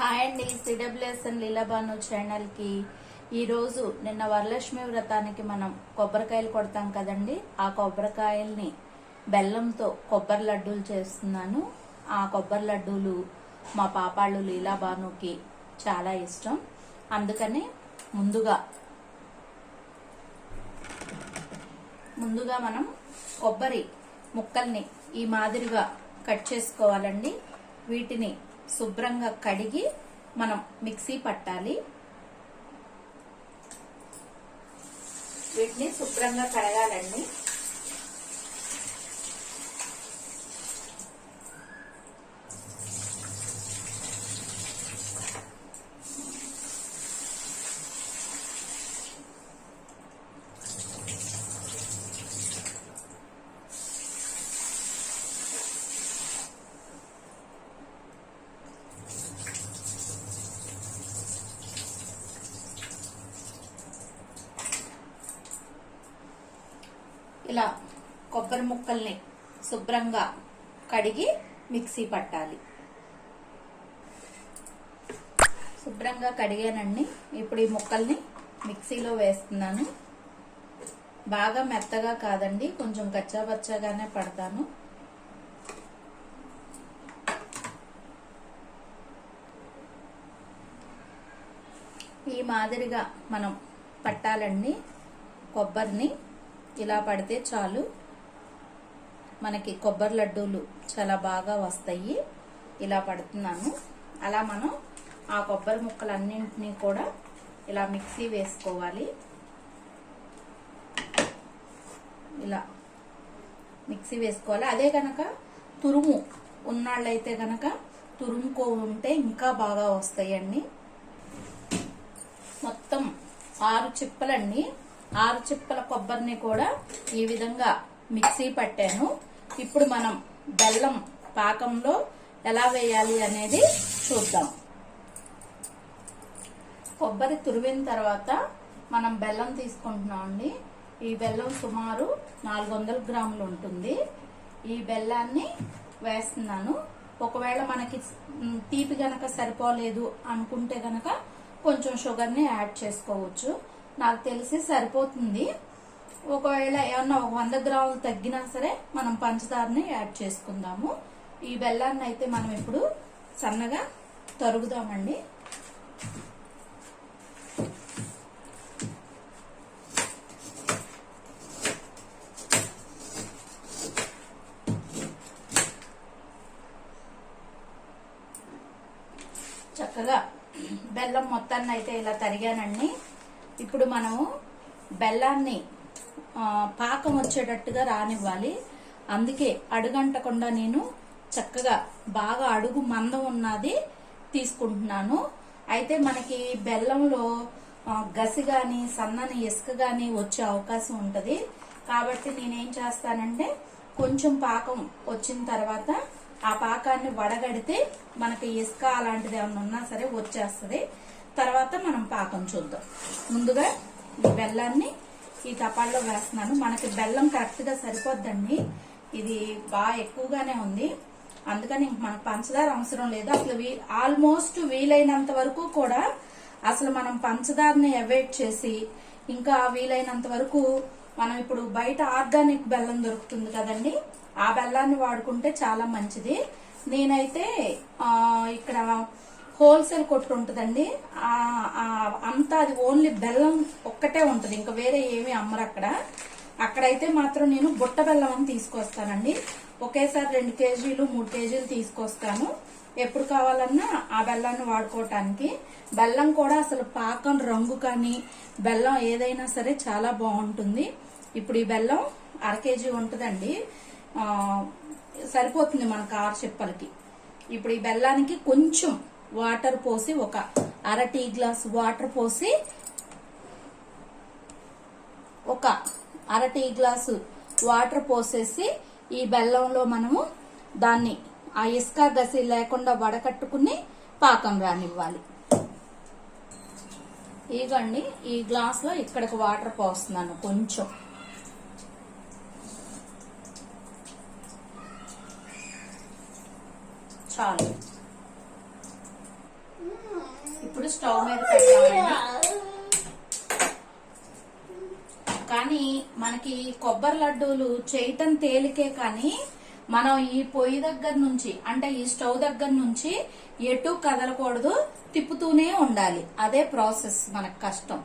Hi అండి. CWSN లీలాబాను ఛానల్కి ఈరోజు నిన్న వరలక్ష్మి వ్రతానికి మనం కొబ్బరికాయలు కొడతాం కదండి. ఆ కొబ్బరికాయల్ని బెల్లంతో కొబ్బరి లడ్డూలు చేస్తున్నాను. ఆ కొబ్బరి లడ్డూలు మా పాపాళ్ళు లీలాబానుకి చాలా ఇష్టం. అందుకని ముందుగా ముందుగా మనం కొబ్బరి ముక్కల్ని ఈ మాదిరిగా కట్ చేసుకోవాలండి. వీటిని శుభ్రంగా కడిగి మనం మిక్సీ పట్టాలి. వీటిని శుభ్రంగా కడగాలండి ఇలా కొబ్బరి ముక్కల్ని శుభ్రంగా కడిగి మిక్సీ పట్టాలి. శుభ్రంగా కడిగానండి. ఇప్పుడు ఈ ముక్కల్ని మిక్సీలో వేస్తున్నాను. బాగా మెత్తగా కాదండి. కొంచెం కచ్చాపచ్చాగానే పడతాను. ఈ మాదిరిగా మనం పట్టాలండి. కొబ్బరిని ఇలా పడితే చాలు. మనకి కొబ్బరి లడ్డూలు చాలా బాగా వస్తాయి. ఇలా పడుతున్నాను. అలా మనం ఆ కొబ్బరి ముక్కలన్నింటినీ కూడా ఇలా మిక్సీ వేసుకోవాలి. ఇలా మిక్సీ వేసుకోవాలి. అదే కనుక తురుము ఉన్నాళ్ళైతే కనుక తురుముకో ఉంటే ఇంకా బాగా వస్తాయండి. మొత్తం ఆరు చిప్పలండి. ఆరు చిప్పల కొబ్బరిని కూడా ఈ విధంగా మిక్సీ పట్టాను. ఇప్పుడు మనం బెల్లం పాకంలో ఎలా వేయాలి అనేది చూద్దాం. కొబ్బరి తురివిన తర్వాత మనం బెల్లం తీసుకుంటున్నాం అండి. ఈ బెల్లం సుమారు నాలుగు వందల గ్రాములు ఉంటుంది. ఈ బెల్లాన్ని వేస్తున్నాను. ఒకవేళ మనకి తీపి గనక సరిపోలేదు అనుకుంటే గనక కొంచెం షుగర్ని యాడ్ చేసుకోవచ్చు. నాకు తెలిసి సరిపోతుంది. ఒకవేళ ఏమన్నా ఒక వంద గ్రాములు తగ్గినా సరే మనం పంచదారని యాడ్ చేసుకుందాము. ఈ బెల్లాన్ని అయితే మనం ఇప్పుడు సన్నగా తరుగుదామండి. చక్కగా బెల్లం మొత్తాన్ని అయితే ఇలా తరిగానండి. ఇప్పుడు మనము బెల్లాన్ని పాకం వచ్చేటట్టుగా రానివ్వాలి. అందుకే అడుగంటకుండా నేను చక్కగా బాగా అడుగు మందం ఉన్నది తీసుకుంటున్నాను. అయితే మనకి బెల్లంలో గసి కానీ సన్నని ఇసుక కానీ వచ్చే అవకాశం ఉంటుంది. కాబట్టి నేనేం చేస్తానంటే కొంచెం పాకం వచ్చిన తర్వాత ఆ పాకాన్ని వడగడితే మనకి ఇసుక అలాంటిది ఏమన్నా ఉన్నా సరే వచ్చేస్తుంది. తర్వాత మనం పాకం చూద్దాం. ముందుగా ఈ బెల్లాన్ని ఈ టపాల్లో వేస్తున్నాను. మనకి బెల్లం కరెక్ట్గా సరిపోద్దండి. ఇది బాగా ఎక్కువగానే ఉంది. అందుకని మన మనకు పంచదార అవసరం లేదు. అసలు వీ- ఆల్మోస్ట్ వీలైనంత వరకు కూడా అసలు మనం పంచదారని అవాయిడ్ చేసి ఇంకా వీలైనంత వరకు మనం ఇప్పుడు బయట ఆర్గానిక్ బెల్లం దొరుకుతుంది కదండి. ఆ బెల్లాన్ని వాడుకుంటే చాలా మంచిది. నేనైతే ఆ, హోల్సేల్ కొట్టు ఉంటుందండి. అంతా అది ఓన్లీ బెల్లం ఒక్కటే ఉంటుంది. ఇంకా వేరే ఏమీ అమ్మరు అక్కడ. అక్కడైతే మాత్రం నేను బుట్ట బెల్లం అని తీసుకొస్తానండి. ఒకేసారి రెండు కేజీలు మూడు కేజీలు తీసుకొస్తాను. ఎప్పుడు కావాలన్నా ఆ బెల్లాన్ని వాడుకోవటానికి. బెల్లం కూడా అసలు పాకం రంగు కానీ బెల్లం ఏదైనా సరే చాలా బాగుంటుంది. ఇప్పుడు ఈ బెల్లం అర కేజీ ఉంటుందండి. సరిపోతుంది మనకు ఆరు చిప్పలకి. ఇప్పుడు ఈ బెల్లానికి కొంచెం వాటర్ పోసి ఒక అర టీ గ్లాస్ వాటర్ పోసి ఒక అర టీ గ్లాసు వాటర్ పోసేసి ఈ బెల్లంలో మనము దాన్ని ఆ ఇసుక గసి లేకుండా వడకట్టుకుని పాకం రానివ్వాలి. ఇగండి ఈ గ్లాస్లో ఇక్కడికి వాటర్ పోస్తున్నాను కొంచెం. చాలు. ఇప్పుడు స్టవ్ మీద పెట్టామండి కానీ మనకి కొబ్బరి లడ్డూలు చేయటం తేలికే కానీ మనం ఈ పొయ్యి దగ్గర నుంచి అంటే ఈ స్టవ్ దగ్గర నుంచి ఎటు కదలకూడదు తిప్పుతూనే ఉండాలి. అదే ప్రాసెస్ మనకు కష్టం.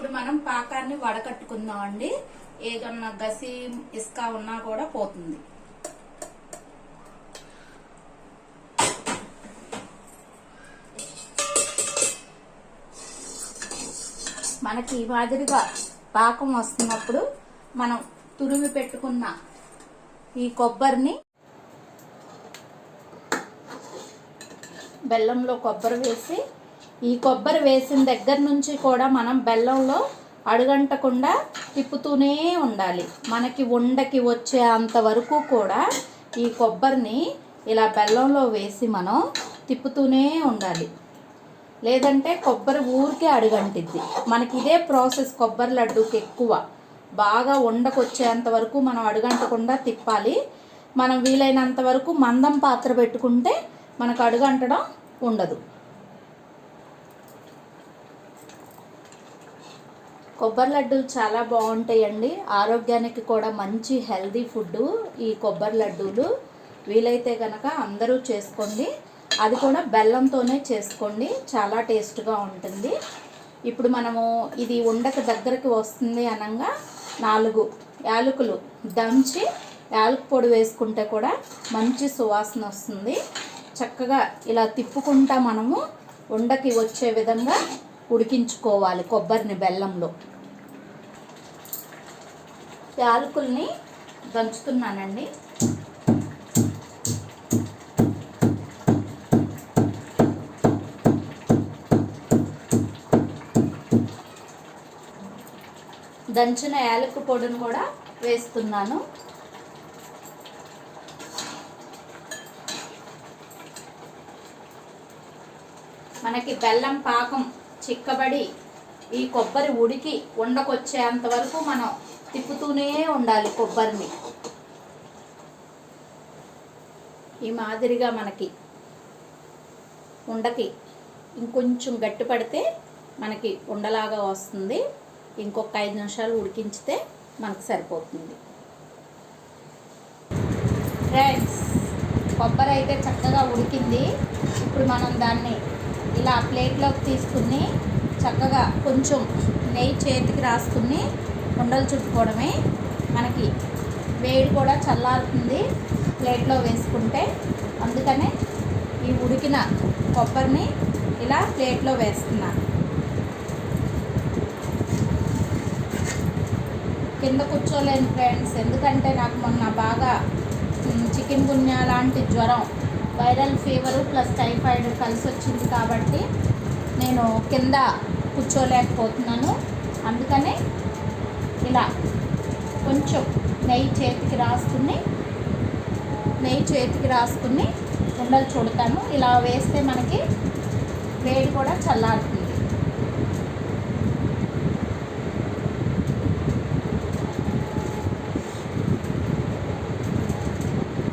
ఇప్పుడు మనం పాకాన్ని వడకట్టుకుందాం అండి. ఏదన్నా గసి ఇసుక ఉన్నా కూడా పోతుంది. మనకి ఈ మాదిరిగా పాకం వస్తున్నప్పుడు మనం తురిమి పెట్టుకున్న ఈ కొబ్బరిని బెల్లంలో కొబ్బరి వేసి ఈ కొబ్బరి వేసిన దగ్గర నుంచి కూడా మనం బెల్లంలో అడుగంటకుండా తిప్పుతూనే ఉండాలి. మనకి ఉండకి వచ్చే అంతవరకు కూడా ఈ కొబ్బరిని ఇలా బెల్లంలో వేసి మనం తిప్పుతూనే ఉండాలి. లేదంటే కొబ్బరి ఊరికే అడుగంటిద్ది. మనకి ఇదే ప్రాసెస్ కొబ్బరి లడ్డూకి ఎక్కువ. బాగా ఉండకొచ్చేంత వరకు మనం అడుగంటకుండా తిప్పాలి. మనం వీలైనంత వరకు మందం పాత్ర పెట్టుకుంటే మనకు అడుగంటడం ఉండదు. కొబ్బరి లడ్డూలు చాలా బాగుంటాయండి. ఆరోగ్యానికి కూడా మంచి హెల్దీ ఫుడ్ ఈ కొబ్బరి లడ్డూలు. వీలైతే కనుక అందరూ చేసుకోండి. అది కూడా బెల్లంతోనే చేసుకోండి. చాలా టేస్ట్గా ఉంటుంది. ఇప్పుడు మనము ఇది ఉండక దగ్గరికి వస్తుంది అనగా నాలుగు యాలకులు దంచి యాలక పొడి వేసుకుంటే కూడా మంచి సువాసన వస్తుంది. చక్కగా ఇలా తిప్పుకుంటా మనము ఉండకి వచ్చే విధంగా ఉడికించుకోవాలి కొబ్బరిని బెల్లంలో. యాలకుల్ని దంచుతున్నానండి. దంచిన యాలకు పొడిని కూడా వేస్తున్నాను. మనకి బెల్లం పాకం చిక్కబడి ఈ కొబ్బరి ఉడికి ఉండకొచ్చేంత వరకు మనం తిప్పుతూనే ఉండాలి కొబ్బరిని. ఈ మాదిరిగా మనకి ఉండకి ఇంకొంచెం గట్టి పడితే మనకి ఉండలాగా వస్తుంది. ఇంకొక ఐదు నిమిషాలు ఉడికించితే మనకు సరిపోతుంది. ఫ్రెండ్స్ కొబ్బరి అయితే చక్కగా ఉడికింది. ఇప్పుడు మనం దాన్ని ఇలా ప్లేట్లోకి తీసుకుని చక్కగా కొంచెం నెయ్యి చేతికి రాసుకుని ఉండలు చుట్టుకోవడమే మనకి. వేడి కూడా చల్లారుతుంది ప్లేట్లో వేసుకుంటే. అందుకనే ఈ ఉడికిన కొబ్బరిని ఇలా ప్లేట్లో వేస్తున్నాను కింద కూర్చోలేను ఫ్రెండ్స్ ఎందుకంటే నాకు మొన్న బాగా చికెన్ గున్యా లాంటి జ్వరం వైరల్ ఫీవర్ ప్లస్ టైఫాయిడ్ కలిసి వచ్చింది కాబట్టి నేను కింద కూర్చోలేకపోతున్నాను. అందుకనే ఇలా కొంచెం నెయ్యి చేతికి రాసుకుని నెయ్యి చేతికి రాసుకుని ఉండలు చుడతాను. ఇలా వేస్తే మనకి వేడి కూడా చల్లారుతుంది.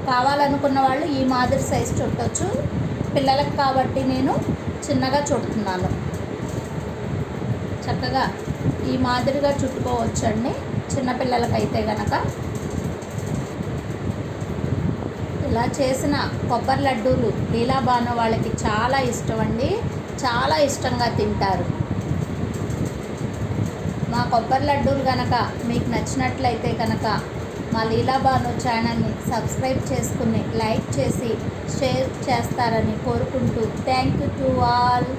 కావాలనుకున్న వాళ్ళు ఈ మాదిరి సైజు చుట్టచ్చు. పిల్లలకు కాబట్టి నేను చిన్నగా చుడుతున్నాను. చక్కగా ఈ మాదిరిగా చుట్టుకోవచ్చండి. చిన్నపిల్లలకైతే గనక. ఇలా చేసిన కొబ్బరి లడ్డూలు లీలాబాను వాళ్ళకి చాలా ఇష్టం అండి చాలా ఇష్టంగా తింటారు. మా కొబ్బరి లడ్డూలు కనుక మీకు నచ్చినట్లయితే కనుక మా లీలాబాను ఛానల్ని సబ్స్క్రైబ్ చేసుకుని లైక్ చేసి షేర్ చేస్తారని కోరుకుంటూ థ్యాంక్ యూ టు ఆల్.